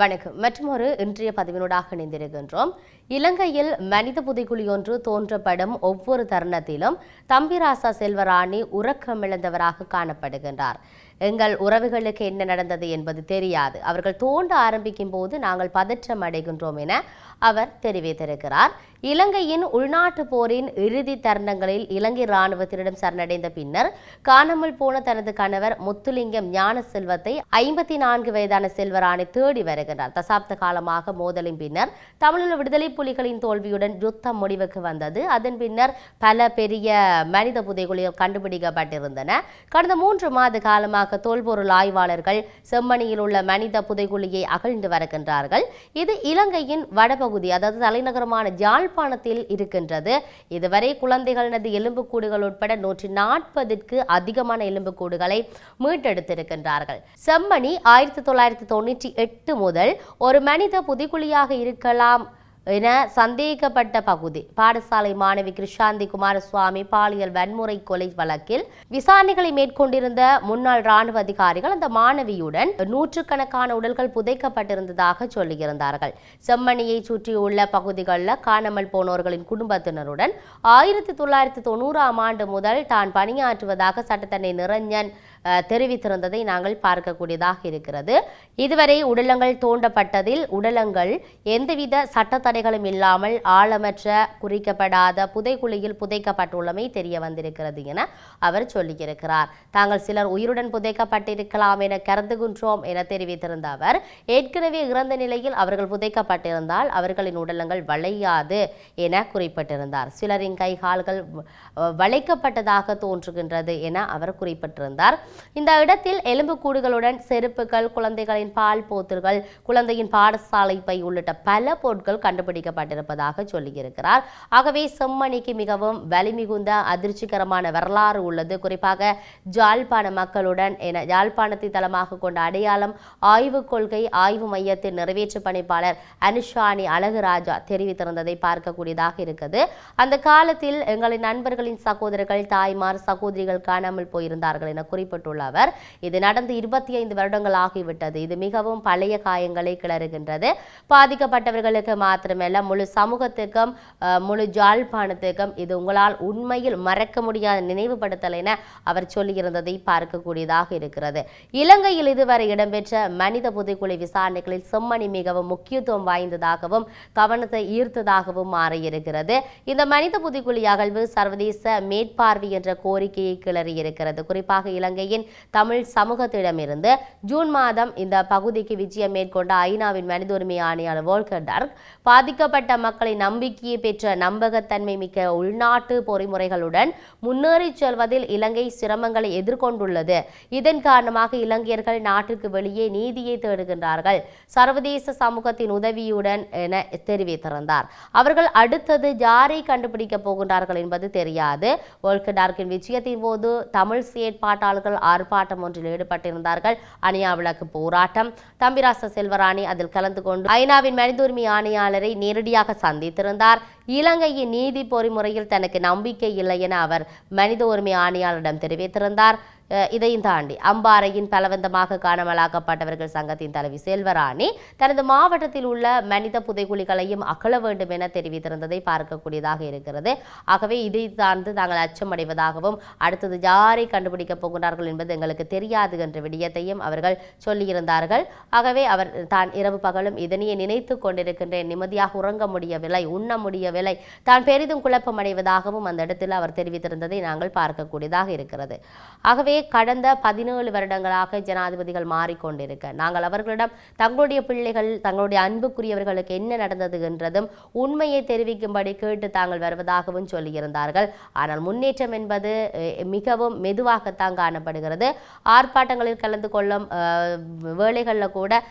வணக்கம். மற்றொரு இன்றைய பதிவினூடாக இணைந்திருக்கின்றோம். இலங்கையில் மனித புதைக்குழி ஒன்று தோன்றப்படும் ஒவ்வொரு தருணத்திலும் தம்பிராசா செல்வராணி உறக்கமிழந்தவராக காணப்படுகின்றார். எங்கள் உறவுகளுக்கு என்ன நடந்தது என்பது தெரியாது. அவர்கள் தோண்ட ஆரம்பிக்கும் போது நாங்கள் பதற்றம் அடைகின்றோம் என அவர் தெரிவித்திருக்கிறார். இலங்கையின் உள்நாட்டு போரின் இறுதி தருணங்களில் இலங்கை இராணுவத்தினிடம் சரணடைந்த பின்னர் காணாமல் போன தனது கணவர் முத்துலிங்கம் ஞான செல்வத்தை ஐம்பத்தி நான்கு வயதான செல்வராணி தேடி வருகிறார் தசாப்த காலமாக மோதலின் பின்னர் தமிழீழ விடுதலை புலிகளின் தோல்வியுடன் யுத்தம் முடிவுக்கு வந்தது. அதன் பின்னர் பல பெரிய மனித புதைகுழிகள் கண்டுபிடிக்கப்பட்டிருந்தன. கடந்த மூன்று மாத காலமாக தோல்பொருள் ஆய்வாளர்கள் செம்மணியில் உள்ள மனித புதைகுழியை அகழ்ந்து வருகின்றார்கள். இது இலங்கையின் வடபகுதி அதாவது தலைநகரமான ஜாழ்ப்பாணத்தில் இருக்கின்றது. இதுவரை குழந்தைகளது எலும்புக்கூடுகள் உட்பட நூற்றி நாற்பதுக்கு அதிகமான எலும்புக்கூடுகளை மீட்டெடுத்திருக்கின்றார்கள். செம்மணி ஆயிரத்தி தொள்ளாயிரத்தி தொண்ணூற்றி எட்டு முதல் ஒரு மனித புதைகுழியாக இருக்கலாம் என சந்தேகப்பட்ட பகுதி. பாடசாலை மாணவி கிருஷாந்தி குமாரசுவாமி பாலியல் வன்முறை கொலை வழக்கில் விசாரணைகளை மேற்கொண்டிருந்த முன்னாள் ராணுவ அதிகாரிகள் அந்த மாணவியுடன் நூற்றுக்கணக்கான உடல்கள் புதைக்கப்பட்டிருந்ததாக சொல்லியிருந்தார்கள். செம்மணியை சுற்றியுள்ள பகுதிகளில் காணாமல் போனோர்களின் குடும்பத்தினருடன் ஆயிரத்தி தொள்ளாயிரத்தி தொண்ணூறாம் ஆண்டு முதல் தான் பணியாற்றுவதாக சட்டத்தன்னை நிரஞ்சன் தெரிவித்திருந்ததை நாங்கள் பார்க்கக்கூடியதாக இருக்கிறது. இதுவரை உடலங்கள் தோண்டப்பட்டதில் உடலங்கள் எந்தவித சட்டத்தடைகளும் இல்லாமல் ஆழமற்ற குறிக்கப்படாத புதைக்குழியில் புதைக்கப்பட்டுள்ளமை தெரிய வந்திருக்கிறது என அவர் சொல்லியிருக்கிறார். தாங்கள் சிலர் உயிருடன் புதைக்கப்பட்டிருக்கலாம் என கருதுகின்றோம் என தெரிவித்திருந்த அவர் ஏற்கனவே இறந்த நிலையில் அவர்கள் புதைக்கப்பட்டிருந்தால் அவர்களின் உடலங்கள் வளையாது என குறிப்பிட்டிருந்தார். சிலரின் கை கால்கள் வளைக்கப்பட்டதாக தோன்றுகின்றது என அவர் குறிப்பிட்டிருந்தார். இந்த இடத்தில் எலும்புக்கூடுகளுடன் செருப்புகள் குழந்தைகளின் பால் போத்தல்கள் குழந்தையின் பாடசாலை பை உள்ளிட்ட பல பொருட்கள் கண்டுபிடிக்கப்பட்டிருப்பதாக சொல்லியிருக்கிறார். ஆகவே செம்மணிக்கு மிகவும் வலிமிகுந்த அதிர்ச்சிகரமான வரலாறு உள்ளது. குறிப்பாக ஜாழ்ப்பாண மக்களுடன் என யாழ்ப்பாணத்தை தளமாக கொண்ட அடையாளம் ஆய்வுக் கொள்கை ஆய்வு மையத்தின் நிறைவேற்று பணிப்பாளர் அனுஷானி அழகுராஜா தெரிவித்திருந்ததை பார்க்கக்கூடியதாக இருக்குது. அந்த காலத்தில் எங்களின் நண்பர்களின் சகோதரர்கள் தாய்மார் சகோதரிகள் காணாமல் போயிருந்தார்கள் என குறிப்பிட்டுள்ள அவர் இது நடந்து இருபத்தி ஐந்து வருடங்கள் ஆகிவிட்டது. இது மிகவும் பழைய காயங்களை கிளறுகின்றது. பாதிக்கப்பட்டவர்களுக்கு மாத்திரமல்ல முழு சமூகத்துக்கும் முழு ஜாழ்ப்பாணத்துக்கும் இது உங்களால் உண்மையில் மறக்க முடியாத நினைவுபடுத்தல் என அவர் சொல்லியிருந்ததை பார்க்கக்கூடியதாக இருக்கிறது. இலங்கையில் இதுவரை இடம்பெற்ற மனித புதைக்குழி விசாரணைகளில் செம்மணி மிகவும் முக்கியத்துவம் வாய்ந்ததாகவும் கவனத்தை ஈர்த்ததாகவும் மாறியிருக்கிறது. இந்த மனித புதைக்குழி அகழ்வு சர்வதேச மேற்பார்வை என்ற கோரிக்கையை கிளறியிருக்கிறது. குறிப்பாக இலங்கை இலங்கையின் தமிழ் சமூகத்திடமிருந்து ஜூன் மாதம் இந்த பகுதிக்கு விஜயம் மேற்கொண்ட ஐநாவின் மனித உரிமை ஆணையாளர் வோல்கர் டர்க் பாதிக்கப்பட்ட மக்களின் நம்பிக்கையை பெற்ற நம்பகத்தன்மை மிக்க உள்நாட்டு பொறிமுறைகளுடன் முன்னேறிச் செல்வதில் இலங்கை சிரமங்களை எதிர்கொண்டுள்ளது. இதன் காரணமாக இலங்கையர்கள் நாட்டிற்கு வெளியே நீதியை தேடுகின்றார்கள். சர்வதேச சமூகத்தின் உதவியுடன் என தெரிவித்திருந்தார். அவர்கள் அடுத்தது யாரை கண்டுபிடிக்கப் போகின்றார்கள் என்பது தெரியாது. வோல்கர் டார்க்கின் விஜயத்தின் போது தமிழ் செயற்பாட்டாளர்கள் ஆர்ப்பாட்டம் ஒன்றில் ஈடுபட்டிருந்தார்கள். அணியா விளக்கு போராட்டம். தம்பிராச செல்வராணி அதில் கலந்து கொண்டு ஐநாவின் மனித உரிமை ஆணையாளரை நேரடியாக சந்தித்திருந்தார். இலங்கையின் நீதி பொறிமுறையில் தனக்கு நம்பிக்கை இல்லை என அவர் மனித உரிமை ஆணையாளரிடம் தெரிவித்திருந்தார். இதையும் தாண்டி அம்பாறையின் பலவந்தமாக காணாமலாக்கப்பட்டவர்கள் சங்கத்தின் தலைவி செல்வராணி தனது மாவட்டத்தில் உள்ள மனித புதைகுழிகளையும் அகல வேண்டும் என தெரிவித்திருந்ததை பார்க்கக்கூடியதாக இருக்கிறது. ஆகவே இதை சார்ந்து தாங்கள் அச்சமடைவதாகவும் அடுத்தது யாரை கண்டுபிடிக்கப் போகிறார்கள் என்பது எங்களுக்கு தெரியாது என்ற விடயத்தையும் அவர்கள் சொல்லியிருந்தார்கள். ஆகவே அவர் தான் இரவு பகலும் இதனையே நினைத்து கொண்டிருக்கின்றேன். நிம்மதியாக உறங்க முடியவில்லை உண்ண முடியவில்லை. தான் பெரிதும் குழப்பமடைவதாகவும் அந்த இடத்தில் அவர் தெரிவித்திருந்ததை நாங்கள் பார்க்கக்கூடியதாக இருக்கிறது. ஆகவே கடந்த பதினேழு வருடங்களாக ஜனாதிபதிகள் மாறிக்கொண்டிருக்க நாங்கள் அவர்களிடம் தங்களுடைய பிள்ளைகள் தங்களுடைய அன்புக்குரியவர்களுக்கு என்ன நடந்தது என்றதும் உண்மையை தெரிவிக்கும்படி கேட்டு தாங்கள் வருவதாகவும் சொல்லியிருந்தார்கள். ஆனால் முன்னேற்றம் என்பது மிகவும் மெதுவாகத்தான் காணப்படுகிறது. ஆர்ப்பாட்டங்களில் கலந்து கொள்ளும் வேலைகளில் கூட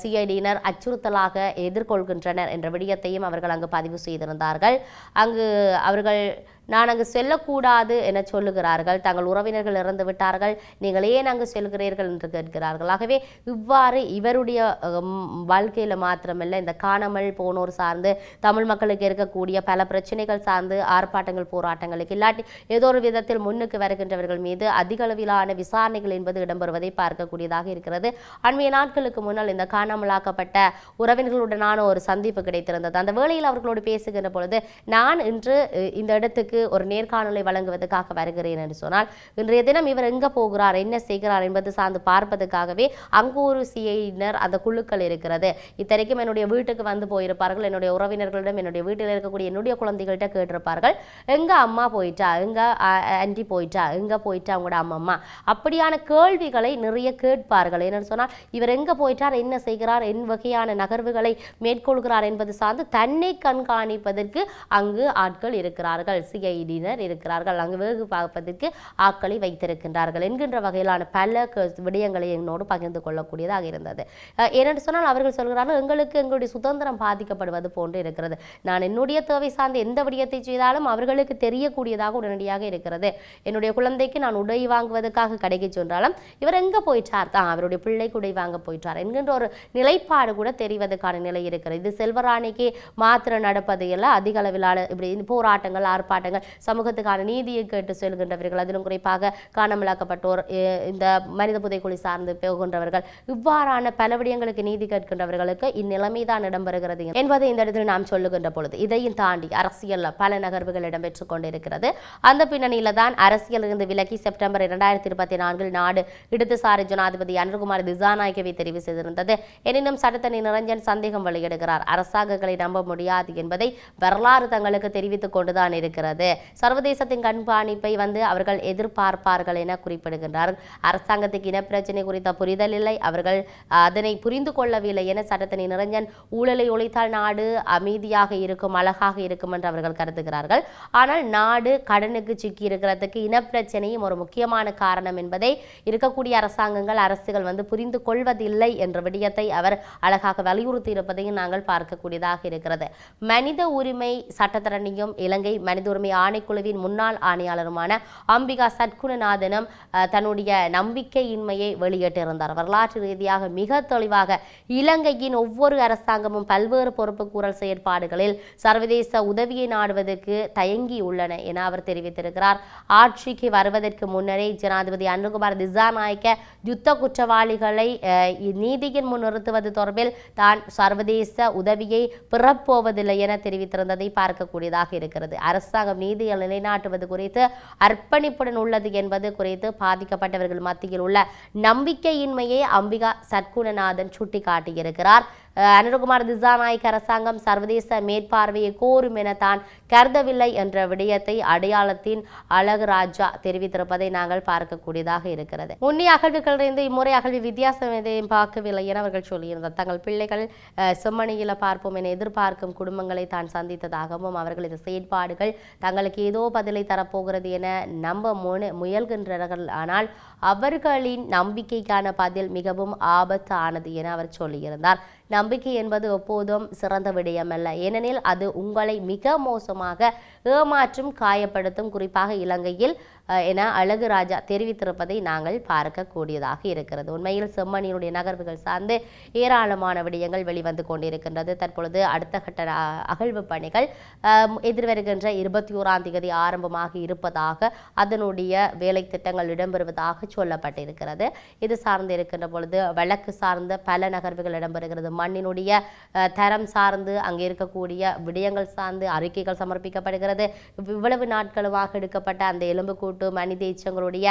சிஐடியினர் அச்சுறுத்தலாக எதிர்கொள்கின்றனர் என்ற விடயத்தையும் அவர்கள் அங்கு பதிவு செய்திருந்தார்கள். அங்கு அவர்கள் நான் அங்கு செல்லக்கூடாது என சொல்லுகிறார்கள். தங்கள் உறவினர்கள் இறந்து விட்டார்கள். நீங்கள் ஏன் அங்கு செல்கிறீர்கள் என்று கேட்கிறார்கள். ஆகவே இவ்வாறு இவருடைய வாழ்க்கையில் மாத்திரமல்ல இந்த காணாமல் போனோர் சார்ந்து தமிழ் மக்களுக்கு இருக்கக்கூடிய பல பிரச்சனைகள் சார்ந்து ஆர்ப்பாட்டங்கள் போராட்டங்களுக்கு இல்லாட்டி ஏதோ ஒரு விதத்தில் முன்னுக்கு வருகின்றவர்கள் மீது அதிக அளவிலான விசாரணைகள் என்பது இடம்பெறுவதை பார்க்கக்கூடியதாக இருக்கிறது. அண்மைய நாட்களுக்கு முன்னால் இந்த காணாமலாக்கப்பட்ட உறவினர்களுடனான ஒரு சந்திப்பு கிடைத்திருந்தது. அந்த வேளையில் அவர்களோடு பேசுகின்ற பொழுது நான் இன்று இந்த இடத்துக்கு ஒரு நேர்காணலை வழங்குவதற்காக வருகிறேன் என்று சொன்னால் இன்றைய தினம் இவர் எங்க போகிறார் என்ன செய்கிறார் என்பது சார்ந்து பார்ப்பதற்காகவே அங்கு ஒரு சிஐனர் அந்த குழுக்கள் இருக்கிறது. இத்தனைக்கும் என்னுடைய வீட்டுக்கு வந்து போயிருப்பார்கள் என்னுடைய உறவினர்களிடம் என்னுடைய வீட்டில் இருக்கக்கூடிய என்னுடைய குழந்தைகள்கிட்ட கேட்டிருப்பார்கள் எங்க அம்மா போயிட்டா? எங்க ஆன்டி போயிட்டா? எங்க போயிட்டா அவங்களோட அம்மம்மா? அப்படியான கேள்விகளை நிறைய கேட்பார்கள். என்னன்னு சொன்னால் இவர் எங்க போயிட்டார் என்ன செய்கிறார் என் வகையான நகர்வுகளை மேற்கொள்கிறார் என்பது சார்ந்து தன்னை கண்காணிப்பதற்கு அங்கு ஆட்கள் இருக்கிறார்கள். சிஐடியினர் இருக்கிறார்கள். அங்கு வேகு பார்ப்பதற்கு ஆட்களை வைத்திருக்கின்றார்கள் என்கின்ற வகையிலான பல க- விடயங்களை என்னோடு பகிர்ந்து கொள்ளக்கூடியதாக இருந்தது. ஏனென்று சொன்னால் அவர்கள் சொல்கிறார்கள் எங்களுக்கு எங்களுடைய சுதந்திரம் பாதிக்கப்படுவது போன்று இருக்கிறது. நான் என்னுடைய தேவை சார்ந்த எந்த விடயத்தை செய்தாலும் அவர்களுக்கு தெரியக்கூடியதாக உடனடியாக இருக்கிறது. என்னுடைய குழந்தைக்கு நான் உடை வாங்குவதற்காக கடைக்கு சென்றாலும் இவர் எங்க போயிட்டார்? தான் அவருடைய பிள்ளைக்கு உடை வாங்க போயிட்டார் என்கின்ற ஒரு நிலைப்பாடு கூட தெரிவதற்கான நிலை இருக்கிறது. இது செல்வராணிக்கு மாத்திரம் நடப்பது எல்லாம் அதிக அளவிலான இப்படி போராட்டங்கள் ஆர்ப்பாட்டங்கள் சமூகத்துக்கான நீதியை கேட்டு செல்கின்றவர்கள். அதிலும் குறிப்பாக காணாமலாக்கப்பட்டோர் இந்த மனித புதைக்குழி சார்ந்து போகின்றவர்கள். இவ்வாறான பல விடயங்களுக்கு நீதி கேட்கின்றவர்களுக்கு இந்நிலைமைதான் இடம்பெறுகிறது என்பதை இந்த இடத்தில் நாம் சொல்லுகின்ற பொழுது இதையும் தாண்டி அரசியல் பல நகர்வுகள் இடம்பெற்றுக் கொண்டிருக்கிறது. அந்த பின்னணியில தான் அரசியலிருந்து விலகி செப்டம்பர் இரண்டாயிரத்தி இருபத்தி நான்கில் நாடு இடதுசாரி ஜனாதிபதி அனுகுமார் திசாநாயகவை தெரிவு செய்திருந்தது. எனினும் சட்டத்தனி நிரஞ்சன் சந்தேகம் வெளியிடுகிறார். அரசாங்கங்களை நம்ப முடியாது என்பதை வரலாறு தங்களுக்கு தெரிவித்துக் கொண்டுதான் இருக்கிறது. சர்வதேசத்தின் கண்காணிப்பை வந்து அவர்கள் எதிர்பார்ப்பார்கள் என குறிப்பிடுகின்றார். அரசாங்கத்துக்கு இனப்பிரச்சனை குறித்த புரிதல் இல்லை. அவர்கள் அதனை புரிந்து கொள்ளவில்லை என சட்டத்தினை நிரஞ்சன் ஊழலை ஒழித்தால் நாடு அமைதியாக இருக்கும் அழகாக இருக்கும் என்று அவர்கள் கருதுகிறார்கள். ஆனால் நாடு கடனுக்கு சிக்கி இருக்கிறதுக்கு இனப்பிரச்சனையும் ஒரு முக்கியமான காரணம் என்பதை இருக்கக்கூடிய அரசாங்கங்கள் அரசுகள் வந்து புரிந்து கொள்வதில்லை என்ற விடயத்தை அவர் அழகாக வலியுறுத்தி இருப்பதையும் நாங்கள் பார்க்கக்கூடியதாக இருக்கிறது. மனித உரிமை சட்டத்தரணியும் இலங்கை மனித உரிமை ஆணைக்குழுவின் முன்னாள் ஆணையாளருமான அம்பிகா சட்குணநாதனும் தன்னுடைய நம்பிக்கையின்மையை வெளியிட்டிருந்தார். வரலாற்று ரீதியாக மிக தெளிவாக இலங்கையின் ஒவ்வொரு அரசாங்கமும் பல்வேறு பொறுப்புக்கூறல் செயற்பாடுகளில் சர்வதேச உதவியை நாடுவதற்கு தயங்கியுள்ளன என அவர் தெரிவித்திருக்கிறார். ஆட்சிக்கு வருவதற்கு முன்னரே ஜனாதிபதி அனுகுமார் திசாநாயக்க யுத்த குற்றவாளிகளை அஹ், நீதியின் முன் நிறுத்துவது தொடர்பில் தான் சர்வதேச உதவியை பெறப்போவதில்லை என தெரிவித்திருந்ததை பார்க்கக்கூடியதாக இருக்கிறது. அரசாங்கம் நீதியை நிலைநாட்டுவது குறித்து அர்ப்பணிப்புடன் உள்ளது என்பது குறித்து பாதிக்கப்பட்டவர்கள் மத்தியில் உள்ள நம்பிக்கையின்மையை அம்பிகா சத்குணநாதன் சுட்டிக்காட்டியிருக்கிறார். அனுரகுமார் திசாநாயக் அரசாங்கம் சர்வதேச மேற்பார்வையை கோரும் என தான் கருதவில்லை என்ற விடயத்தை அடையாளத்தின் அழகு ராஜா தெரிவித்திருப்பதை நாங்கள் பார்க்கக்கூடியதாக இருக்கிறது. முன்னி அகழ்வுகளிலிருந்து இம்முறை அகழ்வு வித்தியாசம் எதையும் பார்க்கவில்லை என அவர்கள் சொல்லியிருந்தார் தங்கள் பிள்ளைகள் அஹ், பார்ப்போம் என எதிர்பார்க்கும் குடும்பங்களை தான் சந்தித்ததாகவும் அவர்களது செயற்பாடுகள் தங்களுக்கு ஏதோ பதிலை தரப்போகிறது என நம்ப முன முயல்கின்றனர் ஆனால் அவர்களின் நம்பிக்கைக்கான பதில் மிகவும் ஆபத்தானது என அவர் சொல்லியிருந்தார். நம் நம்பிக்கை என்பது எப்போதும் சிறந்த விடயமல்ல ஏனெனில் அது உங்களை மிக மோசமாக ஏமாற்றும் காயப்படுத்தும். குறிப்பாக இலங்கையில் என அழகு ராஜா தெரிவித்திருப்பதை நாங்கள் பார்க்கக்கூடியதாக இருக்கிறது. உண்மையில் செம்மணியினுடைய நகர்வுகள் சார்ந்து ஏராளமான விடயங்கள் வெளிவந்து கொண்டிருக்கின்றது. தற்பொழுது அடுத்த கட்ட அகழ்வு பணிகள் எதிர்வருகின்ற இருபத்தி ஓராம் தேதி ஆரம்பமாக இருப்பதாக அதனுடைய வேலை திட்டங்கள் இடம்பெறுவதாக சொல்லப்பட்டிருக்கிறது. இது சார்ந்து இருக்கின்ற பொழுது வழக்கு சார்ந்த பல நகர்வுகள் இடம்பெறுகிறது. மண்ணினுடைய தரம் சார்ந்து அங்கே இருக்கக்கூடிய விடயங்கள் சார்ந்து அறிக்கைகள் சமர்ப்பிக்கப்படுகிறது. இவ்வளவு நாட்களுமாக எடுக்கப்பட்ட அந்த எலும்புக்கூட்டு மனித எச்சங்களுடைய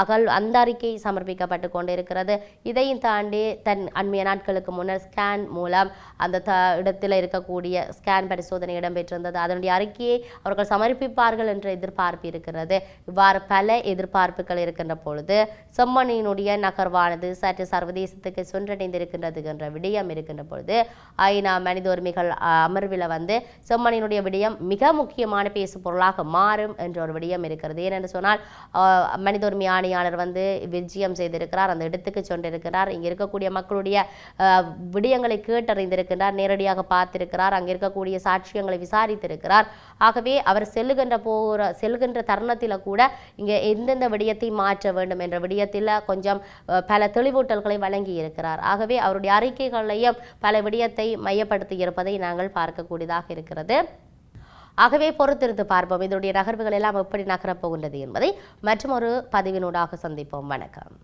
அகல் அந்த அறிக்கை சமர்ப்பிக்கப்பட்டு கொண்டிருக்கிறது. இதையும் தாண்டி தன் அண்மைய நாட்களுக்கு முன்னர் ஸ்கேன் மூலம் அந்த த இடத்தில் இருக்கக்கூடிய ஸ்கேன் பரிசோதனை இடம்பெற்றிருந்தது. அதனுடைய அறிக்கையை அவர்கள் சமர்ப்பிப்பார்கள் என்ற எதிர்பார்ப்பு இருக்கிறது இவ்வாறு பல எதிர்பார்ப்புகள் இருக்கின்ற பொழுது செம்மணியினுடைய நகர்வானது சற்று சர்வதேசத்துக்கு சென்றடைந்திருக்கின்றது என்ற விடயம் இருக்கின்ற பொழுது ஐநா மனித உரிமைகள் அமர்வில் வந்து செம்மணியினுடைய விடயம் மிக முக்கியமான பேசு பொருளாக மாறும் என்ற ஒரு விடயம் இருக்கிறது. ஏனென்றால் என்று சொன்னால் ஆஹ், மனித உரிமை ஆணையாளர் வந்து விஜயம் செய்திருக்கிறார் அந்த இடத்துக்கு சென்றிருக்கிறார். இங்கே இருக்கக்கூடிய மக்களுடைய விடயங்களை கேட்டறிந்திருக்கிறார் நேரடியாக பார்த்திருக்கிறார் அங்கே இருக்கக்கூடிய சாட்சியங்களை விசாரித்திருக்கிறார். ஆகவே அவர் செல்லுகின்ற போகிற செல்கின்ற தருணத்தில் கூட இங்கே எந்தெந்த விடயத்தை மாற்ற வேண்டும் என்ற விடயத்தில் கொஞ்சம் பல தெளிவூட்டல்களை வழங்கி இருக்கிறார். ஆகவே அவருடைய அறிக்கைகளையும் பல விடயத்தை மையப்படுத்தி இருப்பதை நாங்கள் பார்க்கக்கூடியதாக இருக்கிறது. ஆகவே பொறுத்திருந்து பார்ப்போம். இதனுடைய நகர்வுகள் எல்லாம் எப்படி நகரப்போகின்றது என்பதை மற்றும் ஒரு பதிவினூடாக சந்திப்போம். வணக்கம்.